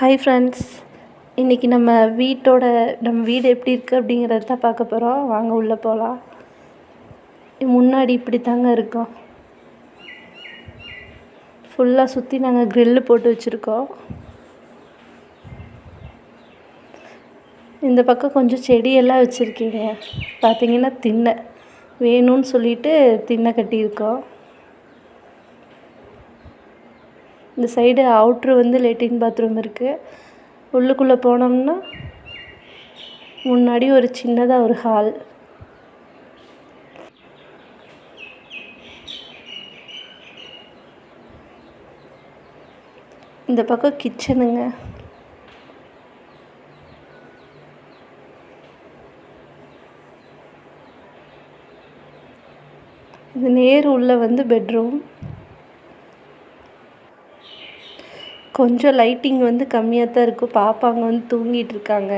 Hi friends இன்றைக்கி நம்ம வீட்டோட நம்ம வீடு எப்படி இருக்குது அப்படிங்கிறத தான் பார்க்க போகிறோம் வாங்க உள்ளே போகலாம் முன்னாடி இப்படி தாங்க இருக்கோம் ஃபுல்லாக சுற்றி நாங்கள் க்ரில்லு போட்டு வச்சுருக்கோம். இந்த பக்கம் கொஞ்சம் செடியெல்லாம் வச்சுருக்கீங்க. பார்த்தீங்கன்னா திண்ணை. வேணும்னு சொல்லிட்டு திண்ணை கட்டியிருக்கோம். இந்த சைடு அவுட்ரு வந்து லெட்டின் பாத்ரூம் இருக்குது உள்ளுக்குள்ளே போனோம்னா முன்னாடி ஒரு சின்னதாக ஒரு ஹால் இந்த பக்கம் கிச்சனுங்க இது நேர் உள்ள வந்து பெட்ரூம் கொஞ்சம் லைட்டிங் வந்து கம்மியாக தான் இருக்கும் பாப்பா அங்கே வந்து தூங்கிட்டு இருக்காங்க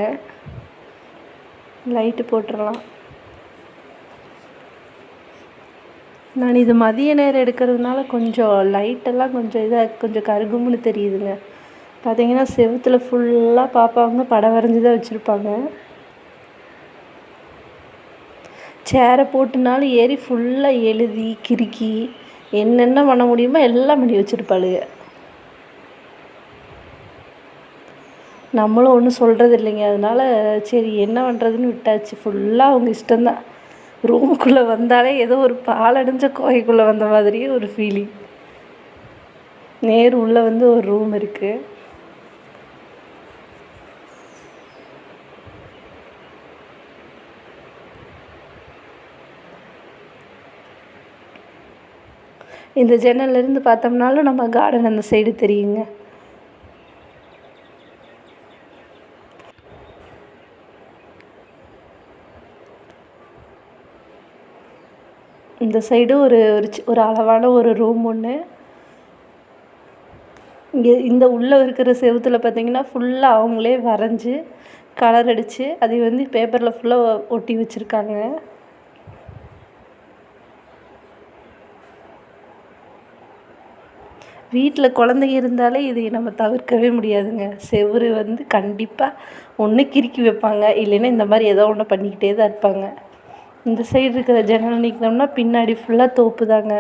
லைட்டு போட்டுடலாம் நான் இது மதிய நேரம் எடுக்கிறதுனால கொஞ்சம் லைட்டெல்லாம் கொஞ்சம் இதாக கொஞ்சம் கருகும்னு தெரியுதுங்க. பார்த்தீங்கன்னா செவுத்தில் ஃபுல்லாக பார்ப்பாங்க படம் வரைஞ்சி தான் வச்சுருப்பாங்க. சேரை போட்டுனாலும் ஏறி ஃபுல்லாக எழுதி கிறுக்கி என்னென்ன பண்ண முடியுமோ எல்லாம் பண்ணி வச்சுருப்பாளுங்க நம்மளும் ஒன்றும் சொல்கிறது இல்லைங்க அதனால் சரி என்ன பண்ணுறதுன்னு விட்டாச்சு. ஃபுல்லாக அவங்க இஷ்டந்தான் ரூமுக்குள்ளே வந்தாலே ஏதோ ஒரு பாலடைஞ்ச கோகைக்குள்ளே வந்த மாதிரியே ஒரு ஃபீலிங் நேர் உள்ளே வந்து ஒரு ரூம் இருக்குது இந்த ஜன்னல்லேருந்து பார்த்தோம்னாலும் நம்ம கார்டன் அந்த சைடு தெரியுங்க. இந்த சைடு ஒரு ஒரு ஒரு அளவான ஒரு ரூம் ஒன்று இங்கே இந்த உள்ளே இருக்கிற செவுத்தில் பார்த்தீங்கன்னா ஃபுல்லாக அவங்களே வரைஞ்சி கலர் அடித்து அதை வந்து பேப்பரில் ஃபுல்லாக ஒட்டி வச்சுருக்காங்க. வீட்டில் குழந்தைங்க இருந்தாலே இதை நம்ம தவிர்க்கவே முடியாதுங்க. செவுரு வந்து கண்டிப்பாக ஒன்று கிறுக்கி வைப்பாங்க. இல்லைன்னா இந்த மாதிரி ஏதோ ஒன்று பண்ணிக்கிட்டே தான் இருப்பாங்க. இந்த சைடு இருக்கிற ஜன்னல் நீக்கினோம்னா பின்னாடி ஃபுல்லாக தோப்பு தாங்க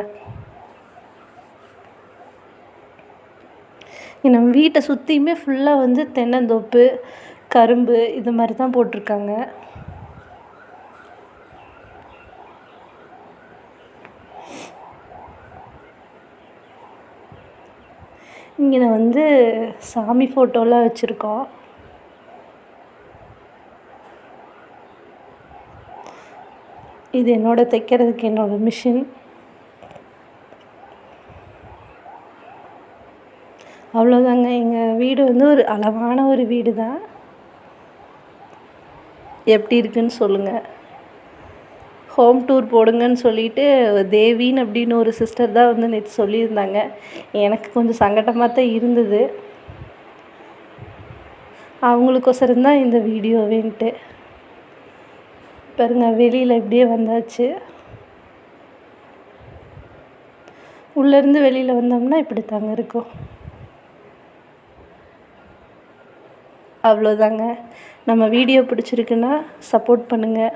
நம்ம வீட்டை சுற்றியுமே ஃபுல்லாக வந்து தென்னந்தோப்பு கரும்பு இது மாதிரி தான் போட்டிருக்காங்க. இங்கே வந்து சாமி ஃபோட்டோலாம் வச்சுருக்கோம். இது என்னோட தைக்கிறதுக்கு என்னோட மிஷின். அவ்வளோதாங்க எங்கள் வீடு வந்து ஒரு அளவான ஒரு வீடு தான் எப்படி இருக்குன்னு சொல்லுங்கள் ஹோம் டூர் போடுங்கன்னு சொல்லிட்டு தேவின்னு அப்படின்னு ஒரு சிஸ்டர் தான் வந்து நேற்று சொல்லியிருந்தாங்க. எனக்கு கொஞ்சம் சங்கடமாக தான் இருந்தது. அவங்களுக்கோசரம் தான் இந்த வீடியோவேன்ட்டு பாருங்க வெளியில் இப்படியே வந்தாச்சு. உள்ளேருந்து வெளியில் வந்தோம்னா இப்படி தாங்க இருக்கும். அவ்வளோதாங்க நம்ம வீடியோ பிடிச்சிருக்குன்னா சப்போர்ட் பண்ணுங்கள்